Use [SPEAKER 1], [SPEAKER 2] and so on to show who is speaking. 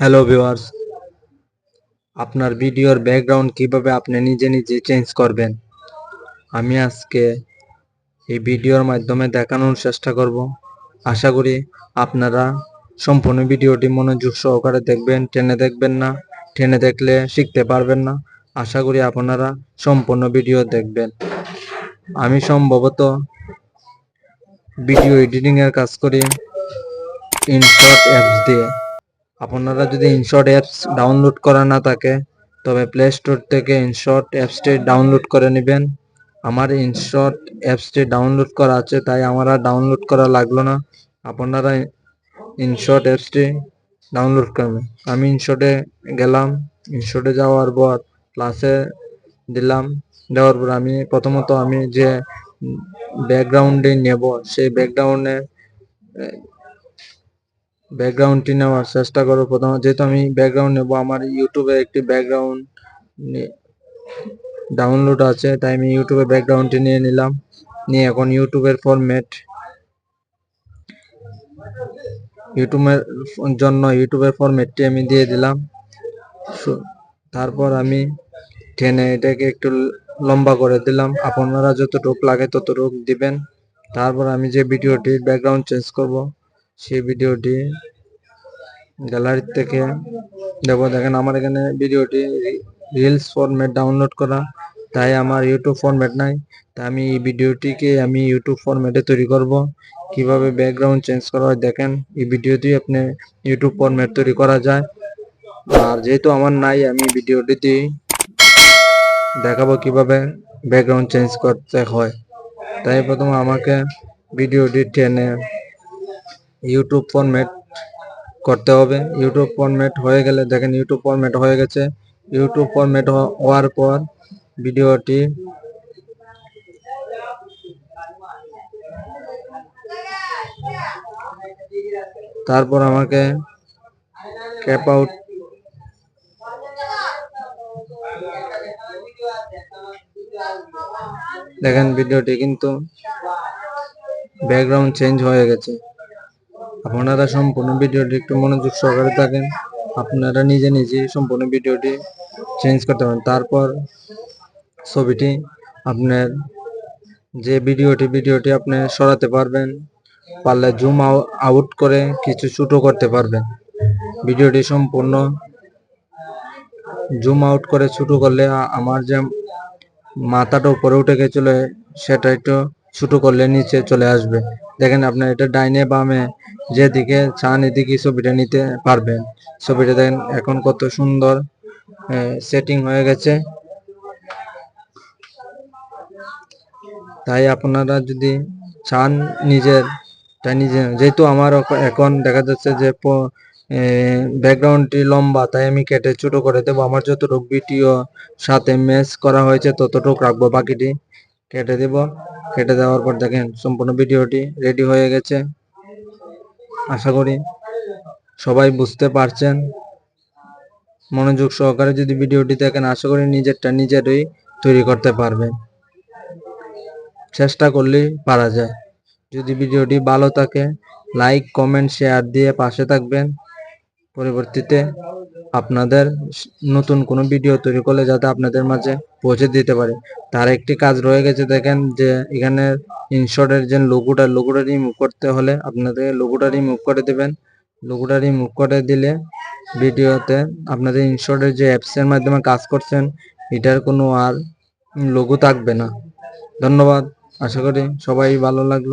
[SPEAKER 1] Hello viewers আপনার ভিডিওর background কীভাবে আপনি নিজে নিজে চেঞ্জ করবেন? আমি আজকে এই ভিডিওর মাধ্যমে দেখানোর চেষ্টা করব। আশা করি আপনারা সম্পূর্ণ ভিডিওটি মনোযোগ সহকারে দেখবেন, টেনে দেখবেন না, টেনে দেখলে শিখতে পারবেন না। আশা করি আপনারা সম্পূর্ণ ভিডিও দেখবেন। আমি সম্ভবত ভিডিও এডিটিং এর কাজ করি। ইনশর্ট অ্যাপস দিয়ে। আপনারা যদি ইনশর্ট অ্যাপস ডাউনলোড করা না থাকে, তবে প্লে স্টোর থেকে ইনশর্ট অ্যাপসটি ডাউনলোড করে নেবেন। আমার ইনশর্ট অ্যাপসটি ডাউনলোড করা আছে, তাই আমার আর ডাউনলোড করা লাগল না। আপনারা ইনশর্ট অ্যাপসটি ডাউনলোড করবেন। আমি ইনশর্টে গেলাম ইনশর্টে যাওয়ার পর ক্লাসে দিলাম। দেওয়ার পর আমি প্রথমত আমি যে ব্যাকগ্রাউন্ডে নেব, সেই ব্যাকগ্রাউন্ডে ব্যাকগ্রাউন্ডটি নেওয়ার চেষ্টা করো প্রথমে। যেহেতু আমি ব্যাকগ্রাউন্ড নেব, আমার ইউটিউবে একটি ব্যাকগ্রাউন্ড ডাউনলোড আছে, তাই আমি ইউটিউবে ব্যাকগ্রাউন্ডটি নিয়ে নিলাম। নিয়ে এখন ইউটিউবের ফরম্যাট ইউটিউবের জন্য ইউটিউবের ফরম্যাটটি আমি দিয়ে দিলাম। তারপর আমি টেনে এটাকে একটু লম্বা করে দিলাম। আপনারা যতটুকু লাগে ততটুকু দিবেন। তারপর আমি যে ভিডিওটির ব্যাকগ্রাউন্ড চেঞ্জ করব সেই ভিডিওটি গ্যালারি থেকে দেবো দেখেন আমার এখানে ভিডিওটি রিলস ফরম্যাট ডাউনলোড করা, তাই আমার ইউটিউব ফরম্যাট নাই। তাই আমি এই ভিডিওটিকে আমি ইউটিউব ফরম্যাটে তৈরি করব। কীভাবে ব্যাকগ্রাউন্ড চেঞ্জ করা হয় দেখেন, এই ভিডিওটি আপনি ইউটিউব ফরম্যাট তৈরি করা যায়। আর যেহেতু আমার নাই, আমি ভিডিওটিতে দেখাবো কীভাবে ব্যাকগ্রাউন্ড চেঞ্জ করতে হয়। তাই প্রথমে আমাকে ভিডিওটি টেনে ইউটিউব ফরম্যাট করতে হবে। ইউটিউব ফরম্যাট হয়ে গেলে দেখেন ইউটিউব ফরম্যাট হয়ে গেছে। ইউটিউব ফরম্যাট হওয়ার পর ভিডিওটি তারপর আমাকে ক্যাপ আউট দেখেন ভিডিওটি কিন্তু ব্যাকগ্রাউন্ড চেঞ্জ হয়ে গেছে। আপনারা সম্পূর্ণ ভিডিওটি একটু মনোযোগ সহকারে থাকেন আপনারা নিজে নিজে সম্পূর্ণ ভিডিওটি চেঞ্জ করতে পারেন। তারপর ছবিটি আপনার যে ভিডিওটি ভিডিওটি আপনি সরাতে পারবেন, পারলে জুম আউট করে কিছু ছোটো করতে পারবেন। ভিডিওটি সম্পূর্ণ জুম আউট করে ছোটো করলে আমার যে মাথাটা উপরে উঠে গেছিল, সেটা একটু ছোট করলে নিচে চলে আসবে। দেখেন আপনার এটা ডাইনে বামে যেদিকে চান এদিকে ছবিটা নিতে পারবেন। ছবিটা দেখেন এখন কত সুন্দর সেটিং হয়ে গেছে। তাই আপনারা যদি চান নিজের, তাই নিজে, যেহেতু আমার এখন দেখা যাচ্ছে যে ব্যাকগ্রাউন্ডটি লম্বা, তাই আমি কেটে ছোট করে দেবো। আমার যতটুকু ভিডিও সাথে ম্যাচ করা হয়েছে ততটুকু রাখব, বাকিটি কেটে দেব। কেটে দেওয়ার পর দেখেন সম্পূর্ণ ভিডিওটি রেডি হয়ে গেছে। আশা করি সবাই বুঝতে পারছেন। মনোযোগ সহকারে যদি ভিডিওটি দেখেন, আশা করি নিজেরটা নিজেরই তৈরি করতে পারবেন। চেষ্টা করলেই পারা যায়। যদি ভিডিওটি ভালো থাকে লাইক কমেন্ট শেয়ার দিয়ে পাশে থাকবেন। পরবর্তীতে আপনাদের নতুন কোনো ভিডিও তৈরি করলে যাতে আপনাদের মাঝে পৌঁছে দিতে পারে। তার একটি কাজ রয়ে গেছে, দেখেন যে এখানে ইনশর্টের যে লোগোটা লোগোটা রিমুভ করতে হলে আপনাদের লোগোটা রিমুভ করে দেবেন। লোগোটা রিমুভ করে দিলে ভিডিওতে আপনাদের ইনশর্টের যে অ্যাপসের মাধ্যমে কাজ করছেন, এটার কোনো আর লোগো থাকবে না। ধন্যবাদ, আশা করি সবাই ভালো লাগল।